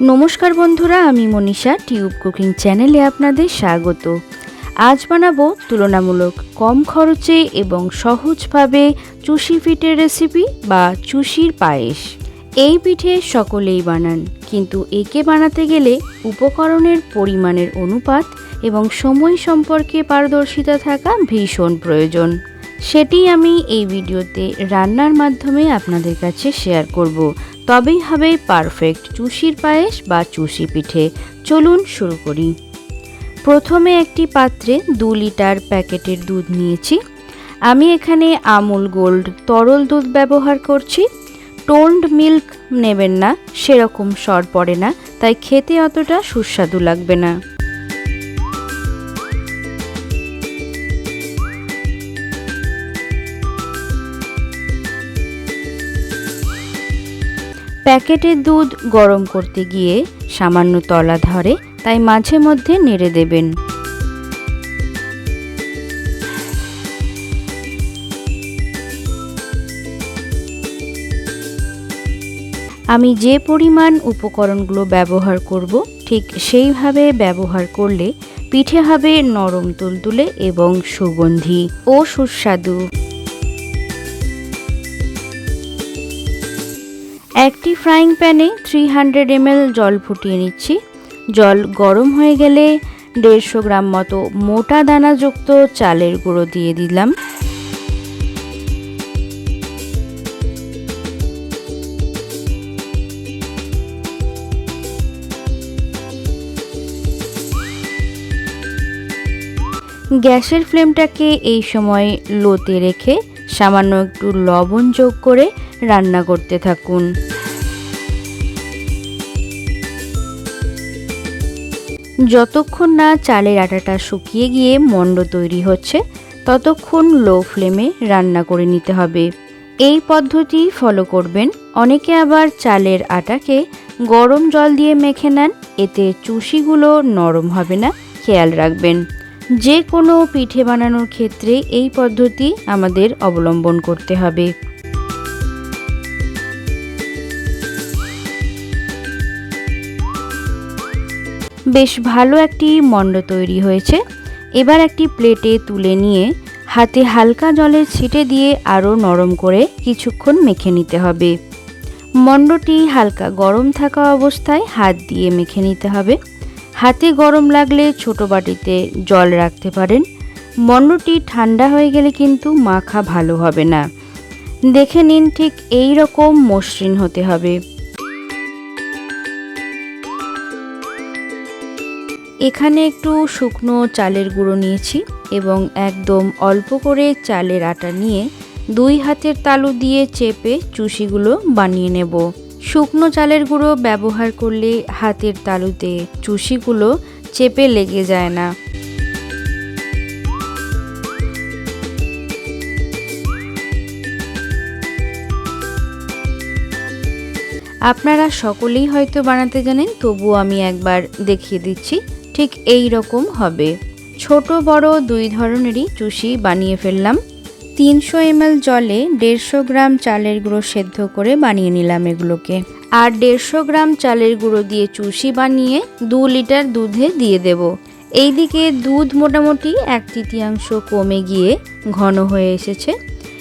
নমস্কার বন্ধুরা, আমি মনীষা টিউব কুকিং চ্যানেলে আপনাদের স্বাগত। আজ বানাবো তুলনামূলক কম খরচে এবং সহজভাবে চুষি পিঠের রেসিপি বা চুষির পায়েস। এই পিঠে সকলেই বানান, কিন্তু একে বানাতে গেলে উপকরণের পরিমাণের অনুপাত এবং সময় সম্পর্কে পারদর্শিতা থাকা ভীষণ প্রয়োজন। সেটি আমি এই ভিডিওতে রান্নার মাধ্যমে আপনাদের কাছে শেয়ার করব। তবেই হবে পারফেক্ট চুষির পায়েস বা চুষি পিঠে। চলুন শুরু করি। প্রথমে একটি পাত্রে দু লিটার প্যাকেটের দুধ নিয়েছি। আমি এখানে আমুল গোল্ড তরল দুধ ব্যবহার করছি। টোন্ড মিল্ক নেবেন না, সেরকম সর পড়ে না, তাই খেতে অতটা সুস্বাদু লাগবে না। প্যাকেটের দুধ গরম করতে গিয়ে সামান্য তলা ধরে তাই মাঝে মধ্যে নেড়ে দেবেন। আমি যে পরিমাণ উপকরণগুলো ব্যবহার করব, ঠিক সেইভাবে ব্যবহার করলে পিঠে হবে নরম তুলতুলে এবং সুগন্ধি ও সুস্বাদু। একটি ফ্রাইং প্যানে থ্রি হান্ড্রেড এমএল জল ফুটিয়ে নিচ্ছি। জল গরম হয়ে গেলে দেড়শো গ্রাম মতো মোটা দানাযুক্ত চালের গুঁড়ো দিয়ে দিলাম। গ্যাসের ফ্লেমটাকে এই সময় লোতে রেখে সামান্য একটু লবণ যোগ করে রান্না করতে থাকুন। যতক্ষণ না চালের আটাটা শুকিয়ে গিয়ে মণ্ড তৈরি হচ্ছে, ততক্ষণ লো ফ্লেমে রান্না করে নিতে হবে। এই পদ্ধতি ফলো করবেন। অনেকে আবার চালের আটাকে গরম জল দিয়ে মেখে নেন, এতে চুষিগুলো নরম হবে না, খেয়াল রাখবেন। যে কোনো পিঠে বানানোর ক্ষেত্রে এই পদ্ধতি আমাদের অবলম্বন করতে হবে। বেশ ভালো একটি মণ্ড তৈরি হয়েছে। এবার একটি প্লেটে তুলে নিয়ে হাতে হালকা জলের ছিটে দিয়ে আরও নরম করে কিছুক্ষণ মেখে নিতে হবে। মণ্ডটি হালকা গরম থাকা অবস্থায় হাত দিয়ে মেখে নিতে হবে। হাতে গরম লাগলে ছোট বাটিতে জল রাখতে পারেন। মণ্ডটি ঠান্ডা হয়ে গেলে কিন্তু মাখা ভালো হবে না। দেখে নিন ঠিক এই রকম মসৃণ হতে হবে। এখানে একটু শুকনো চালের গুঁড়ো নিয়েছি এবং একদম অল্প করে চালের আটা নিয়ে দুই হাতের তালু দিয়ে চেপে চুষিগুলো বানিয়ে নেব। শুকনো চালের গুঁড়ো ব্যবহার করলে হাতের তালুতে চুষিগুলো চেপে লেগে যায় না। আপনারা সকলেই হয়তো বানাতে জানেন, তবুও আমি একবার দেখিয়ে দিচ্ছি। ঠিক এই রকম হবে। ছোট বড় দুই ধরনেরই চুষি বানিয়ে ফেললাম। তিনশো এমএল জলে দেড়শো গ্রাম চালের গুঁড়ো সেদ্ধ করে বানিয়ে নিলাম এগুলোকে। আর দেড়শো গ্রাম চালের গুঁড়ো দিয়ে চুষি বানিয়ে দু লিটার দুধে দিয়ে দেব। এইদিকে দুধ মোটামুটি এক তৃতীয়াংশ কমে গিয়ে ঘন হয়ে এসেছে।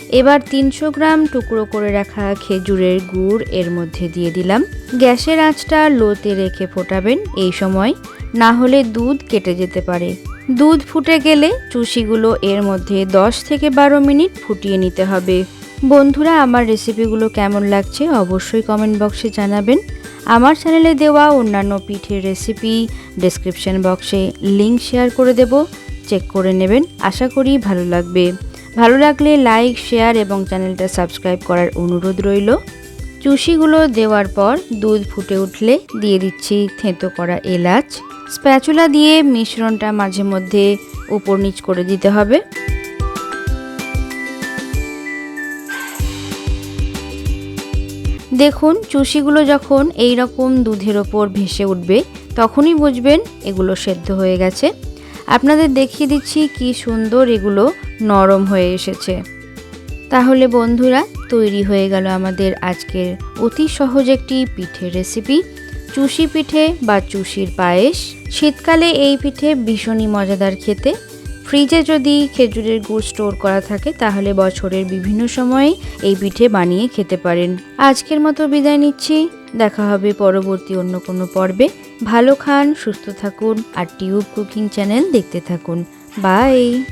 এবার তিনশো গ্রাম টুকরো করে রাখা খেজুরের গুড় এর মধ্যে দিয়ে দিলাম। গ্যাসের আঁচটা লোতে রেখে ফোটাবেন এই সময়। না হলে দুধ কেটে যেতে পারে। দুধ ফুটে গেলে চুষিগুলো এর মধ্যে 10 থেকে বারো মিনিট ফুটিয়ে নিতে হবে। বন্ধুরা, আমার রেসিপিগুলো কেমন লাগছে অবশ্যই কমেন্ট বক্সে জানাবেন। আমার চ্যানেলে দেওয়া অন্যান্য পিঠের রেসিপি ডেসক্রিপশন বক্সে লিংক শেয়ার করে দেব, চেক করে নেবেন, আশা করি ভালো লাগবে। ভালো লাগলে লাইক, শেয়ার এবং চ্যানেলটা সাবস্ক্রাইব করার অনুরোধ রইল। চুষিগুলো দেওয়ার পর দুধ ফুটে উঠলে দিয়ে দিচ্ছি থেঁতো করা এলাচ। স্প্যাচুলা দিয়ে মিশ্রণটা মাঝে মধ্যে উপর নিচ করে দিতে হবে। দেখুন চুষিগুলো যখন এই রকম দুধের ওপর ভেসে উঠবে, তখনই বুঝবেন এগুলো সেদ্ধ হয়ে গেছে। আপনাদের দেখিয়ে দিচ্ছি কি সুন্দর এগুলো নরম হয়ে এসেছে। তাহলে বন্ধুরা তৈরি হয়ে গেল আমাদের আজকের অতি সহজ একটি পিঠের রেসিপি চুষি পিঠে বা চুষির পায়েস। শীতকালে এই পিঠে ভীষণই মজাদার খেতে। ফ্রিজে যদি খেজুরের গুড় স্টোর করা থাকে, তাহলে বছরের বিভিন্ন সময়ে এই পিঠে বানিয়ে খেতে পারেন। আজকের মতো বিদায় নিচ্ছি। দেখা হবে পরবর্তী অন্য কোনো পর্বে। ভালো খান, সুস্থ থাকুন, আর টিউব কুকিং চ্যানেল দেখতে থাকুন। বাই